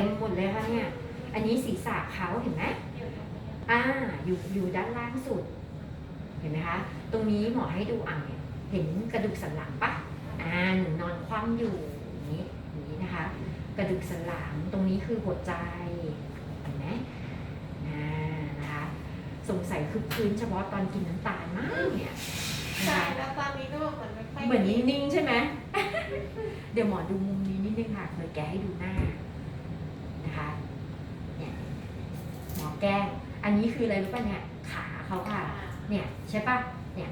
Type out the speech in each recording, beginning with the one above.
ต็มหมดเลยค่ะเนี่ย อันนี้ศีรษะเขาเห็นไหมอ่าอยู่อยู่ด้านล่างสุด เห็นไหมคะ ตรงนี้หมอให้ดูอะเนี่ยเห็นกระดูกสันหลังปะอ่าหนูนอนคว่ำอยู่อย่างนี้อย่างนี้นะคะ กระดูกสันหลังตรงนี้คือหัวใจเห็นไหมอ่านะคะสงสัยคือพื้นเฉพาะตอนกินน้ำตาลมากเนี่ยนะใช่คะแล้วตอนนี้ก็เหมือนไม่ค่อยเหมือนนิ่งๆใช่ไหม เดี๋ยวหมอดูมุมนี้นิดนึงค่ะเคยแกะให้ดูหน้านะคะ เนี่ยหมอ แกล้ง อันนี้คืออะไรรู้ป่ะเนี่ยขาเขาค่ะ เนี่ยใช่ปะเนี่ย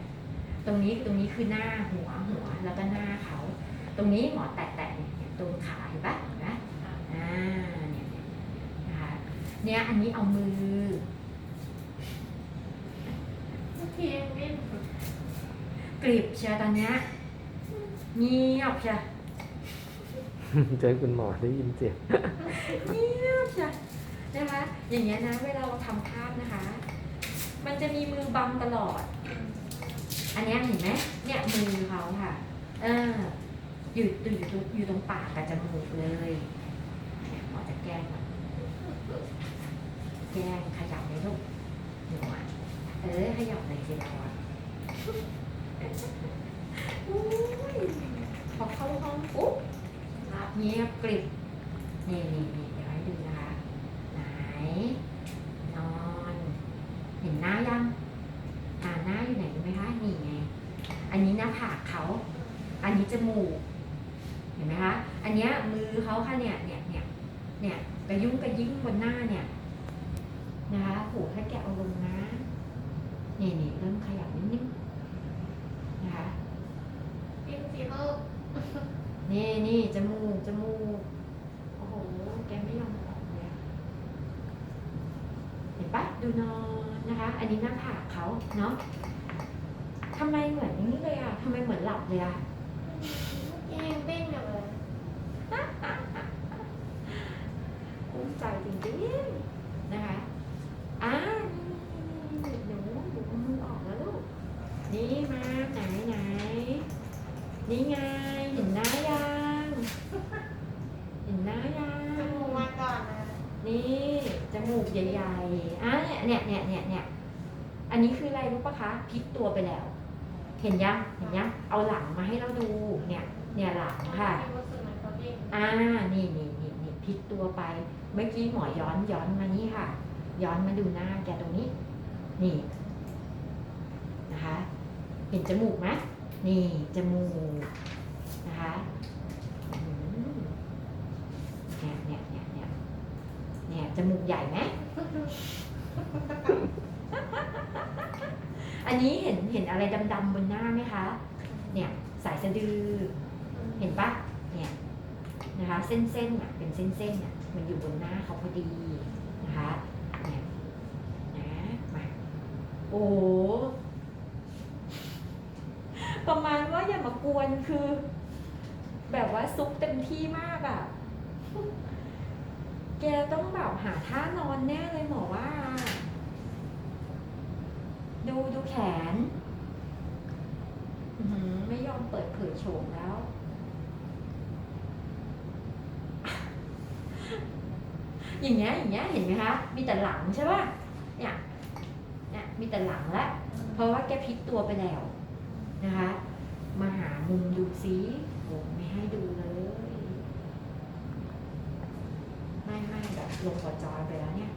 ตรงนี้ตรงนี้คือหน้าหัวหัวแล้วก็หน้าเขา ตรงนี้หมอแตะแตะเนี่ยเนี่ยตรงขาเห็นปะเห็นปะอ่าเนี่ยเนี่ยนะคะเนี่ยอันนี้เอามือบางทียังไม่กรีบเชียร์ตอนเนี้ยเงียบเชียร์เจอคุณหมอได้ยินเสียงเงียบเชียร์ นะคะอย่างเงี้ยนะเวลาเราทำภาพนะคะ มันจะมีมือบังตลอด อันเนี้ยเห็นไหมเนี่ยมือเขาค่ะ เอออยู่อยู่อยู่ตรงอยู่ตรงปากกับจมูกเลยเหมอจะแกล้งมันแกล้งขยับเลยลูกหนูอะเออขยับเลยสิเราอะพอเข้าห้องปุ๊บรับเงียบกริบนี่นี่นี่เดี๋ยวให้ดูนะคะ ไหน นอน เห็นหน้ายังอ่าหน้าอยู่ไหนรู้ไหมคะนี่ไง อันนี้หน้าผากเขา อันนี้จมูก เห็นไหมคะ อันเนี้ยมือเขาค่ะเนี่ย เนี่ยเนี่ยเนี่ยกระยุ่งกระยิ้งบนหน้าเนี่ย นะคะโหถ้าแกะเอาลงนะนี่นี่เริ่มขยับนิดนึงนะคะกินสีเขานี่นี่จมูกจมูก โอ้โห แกไม่ยอมออกเลยอะเห็น ปะดูนอนนะคะ อันนี้หน้าผากเขาเนาะทำไมเหมือนอย่างนี้เลยอะทำไมเหมือนหลับเลยอะยังเบ้งอยู่เลยกุ้มใจจริงๆนะคะอ่านี่หนูหนูเอามือออกแล้วลูก นี่มาไหนไหนนี่ไง เห็นหน้ายัง เห็นหน้ายัง จมูกมาก่อนนะ นี่จมูกใหญ่ๆอะ เนี่ยเนี่ยเนี่ยเนี่ยอันนี้คืออะไรรู้ปะคะพลิกตัวไปแล้ว เห็นยังเห็นยังเอาหลังมาให้เราดูเนี่ย เนี่ยหลังค่ะมีรู้สึกเหมือนเขาเด้งอ่านี่นี่นี่นี่พลิกตัวไป เมื่อกี้หมอย้อนย้อนมานี่ค่ะ ย้อนมาดูหน้าแกตรงนี้ นี่นะคะ เห็นจมูกไหมนี่จมูกนะคะเนี่ยเนี่ยเนี่ยเนี่ยเนี่ยจมูกใหญ่ไหม อันนี้เห็นเห็นอะไรดำๆบนหน้าไหมคะ เนี่ยสายสะดือ เห็นปะเนี่ยนะคะ เส้นเส้นๆอะเป็นเส้นเส้นๆอะมันอยู่บนหน้าเขาพอดีนะคะเนี่ยนะมาโอ้ประมาณว่าอย่ามากวนคือ แบบว่าซุกเต็มที่มากอะ แกต้องแบบหาท่านอนแน่เลยหมอว่า ดูดูแขนหือไม่ยอมเปิดเผยโฉมแล้ว อย่างเงี้ยอย่างเงี้ยเห็นไหมคะ มีแต่หลังใช่ป่ะ เนี่ย เนี่ย มีแต่หลังละ เพราะว่าแกพลิกตัวไปแล้วนะคะ มาหามุมดูซิโอ้ไม่ให้ดูเลย ไม่ไม่แบบ ลงกอจอยไปแล้วเนี่ย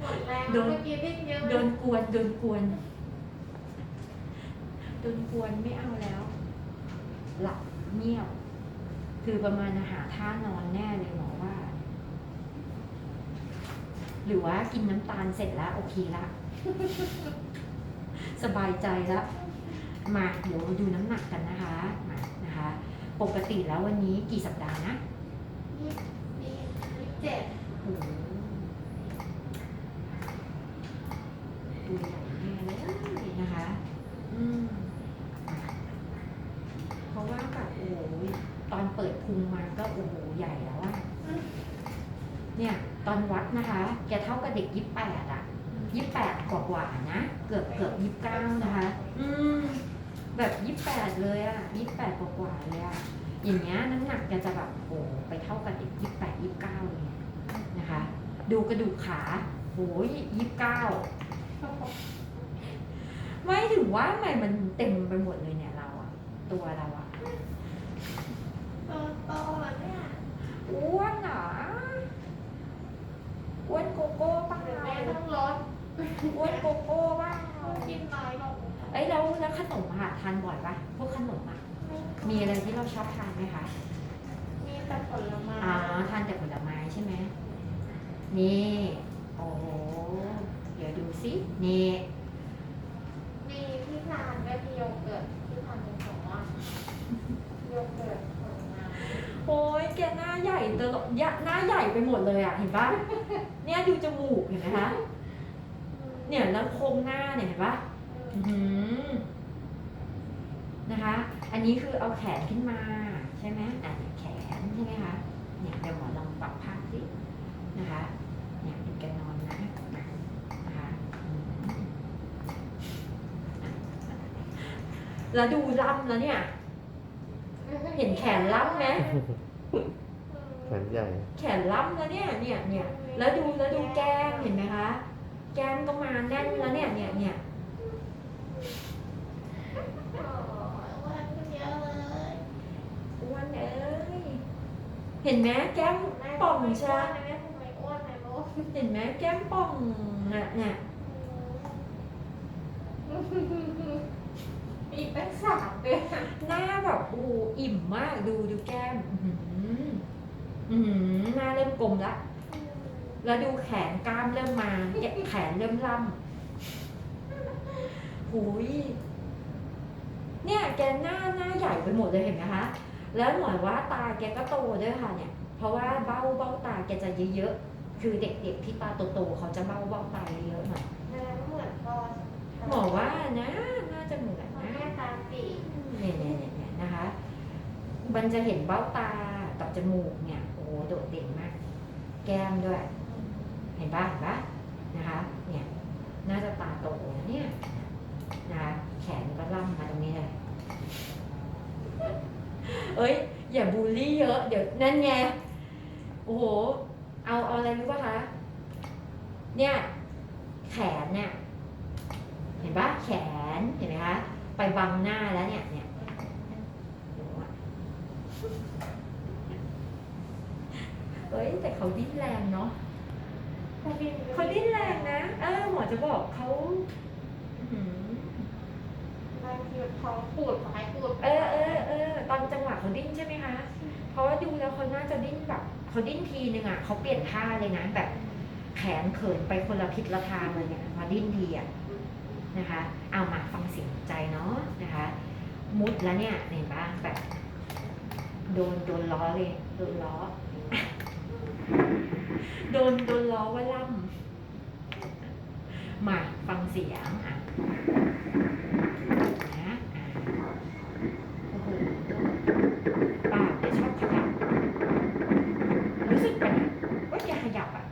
หมดแรงโดนเมื่อกี้เด้งเยอะโดนกวนโดนกวนโดนกวนไม่เอาแล้ว หลับเงียบคือประมาณหาท่านอนแน่เลยหมอว่า หรือว่ากินน้ำตาลเสร็จแล้ว โอเคละ สบายใจแล้วมาเดี๋ยวดูน้ำหนักกันนะคะมานะคะ ปกติแล้ววันนี้กี่สัปดาห์นะยี่สิบยี่สิบ เจ็ดโอ้โหตัวใหญ่แน่เลยนะคะ อืม เพราะว่าแบบโอ้โหตอนเปิดพุงมาก็โอ้โหใหญ่แล้วอะเนี่ย ตอนวัดนะคะ แกเท่ากับเด็กยี่แปดอะยี่แปดกว่ากว่านะ เกือบเกือบยี่เก้านะคะ อืม แบบยี่แปดเลยอะยี่แปดกว่ากว่าเลยอะอย่างเงี้ยน้ำหนักแกจะแบบโอ้โหไปเท่ากับเด็กยี่แปดยี่เก้าเลย ดูกระดูกขาโอ้ยยี่สิบเก้าไม่ถึงว่าทำไมมันเต็มไปหมดเลยเนี่ยเราอะตัวเราอะโตโตแล้วเนี่ยอ้วนเหรออ้วนโกโก้เปล่าเดี๋ยวแม่ต้องลดอ้วนโกโก้เปล่ากินน้อยลงเอ้ยแล้วแล้วขนมอะทานบ่อยปะพวกขนมอะมีอะไรที่เราชอบทานไหมคะมีแต่ผลไม้อ๋อทานแต่ผลไม้ใช่ไหม นี่ โอ้โห เดี๋ยวดูสินี่ มีที่ทานก็มีโยเกิร์ตที่ทานเป็นของว่าโยเกิร์ตผลไม้โอ้ยแกหน้าใหญ่ตลอดยะหน้าใหญ่ไปหมดเลยอะเห็นปะเนี่ยดูจมูกเห็นไหมคะ เนี่ยแล้วโครงหน้าเนี่ยเห็นปะอือหือนะคะ อันนี้คือเอาแขนขึ้นมาใช่ไหมอะแขนใช่ไหมคะ เนี่ยเดี๋ยวหมอลองปรับภา นะคะเนี่ยเป็นการนอนนะนะคะอืมแล้วดูล่ำแล้วเนี่ย เห็นแขนล่ำไหมแขนใหญ่ แขนล่ำแล้วเนี่ยเนี่ยเนี่ยแล้วดูแล้วดูแก้มเห็นไหมคะ แก้มก็มาแน่นแล้วเนี่ยเนี่ยเนี่ยโอ้ยอ้วนขึ้นเยอะเลยอ้วนเอ้ยเห็นไหมแก้มป่องใช่ไหมแม่ทำไมอ้วนนะลูกเห็นไหมแก้มป่องน่ะเนี่ยอีกตั้งสามเดือนหน้าแบบโอ้โหอิ่มมากดูดูแก้ม อื้อหืออื้อหือหน้าเริ่มกลมละ แล้วดูแขนกล้ามเริ่มมาแขนเริ่มล่ำหูยเนี่ยแกหน้าหน้าใหญ่ไปหมดเลยเห็นไหมคะ แล้วหมายว่าตาแกก็โตด้วยค่ะเนี่ย เพราะว่าเบ้าเบ้าตาแกจะเยอะๆ คือเด็กๆที่ตาโตๆเขาจะเบ้าเบ้าตาเยอะหน่อยแม่เหมือนพ่อหมอว่านะน่าจะเหมือนพ่อนะแม่ตาปีเนี่ยเนี่ยเนี่ยเนี่ยนะคะ มันจะเห็นเบ้าตากับจมูกเนี่ยโอ้โหโดดเด่นมาก แก้มด้วย เห็นปะเห็นปะนะคะ เนี่ยน่าจะตาโตนะเนี่ยนะคะแขนก็ล่ำมาตรงนี้เลยเอ้ย อย่าบูลลี่เยอะ เดี๋ยวนั่นไงโอ้โห เอาเอาอะไรรู้ป่ะคะ เนี่ย แขนเนี่ย เห็นปะแขน เห็นไหมคะ ไปบังหน้าแล้วเนี่ย เนี่ยดูอะเอ้ยแต่เขาดิ้นแรงเนาะเขาดิ้นเขาดิ้นแรงนะ เออหมอจะบอกเขาอื้อหือบางทีท้องปูดท้ายปูด เออเออเออตอนจังหวะเขาดิ้นใช่ไหมคะ เพราะว่าดูแล้วเขาน่าจะดิ้นแบบ เขาดิ้นทีนึงอะเขาเปลี่ยนท่าเลยนะแบบแขนเขินไปคนละทิศละทางเลยเนี่ยมาดิ้นทีอะนะคะ เอามาฟังเสียงใจเนาะนะคะ มุดแล้วเนี่ยเห็นปะแบบโดนโดนล้อเลยโดนล้อ โดนโดนล้อว่าล่ำมาฟังเสียงอะโอ้โหปากจะชอบขยับ รู้สึกเป็นว่าแกขยับอะ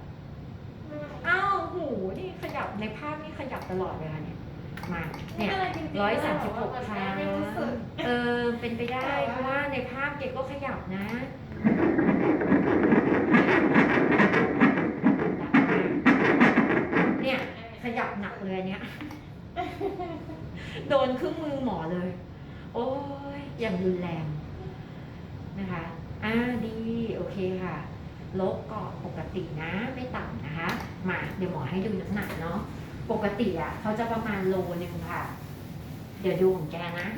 อ้าวหูนี่ขยับในภาพนี่ขยับ ตลอดเลยค่ะเนี่ยมาเนี่ยร้อยสามสิบหกครั้งไม่รู้สึกเออเป็นไปได้เพราะว่าในภาพเกก็ขยับนะเนี่ยขยับหนักเลยอันเนี้ยโดนครึ่งมือหมอเลย โอ้ยอย่างรุนแรงนะคะอ่าดีโอเคค่ะลบก็ปกตินะไม่ต่ำนะคะ มาเดี๋ยวหมอให้ดูน้ำหนักเนาะ ปกติอะเขาจะประมาณโลนึงค่ะ เดี๋ยวดูของแกนะ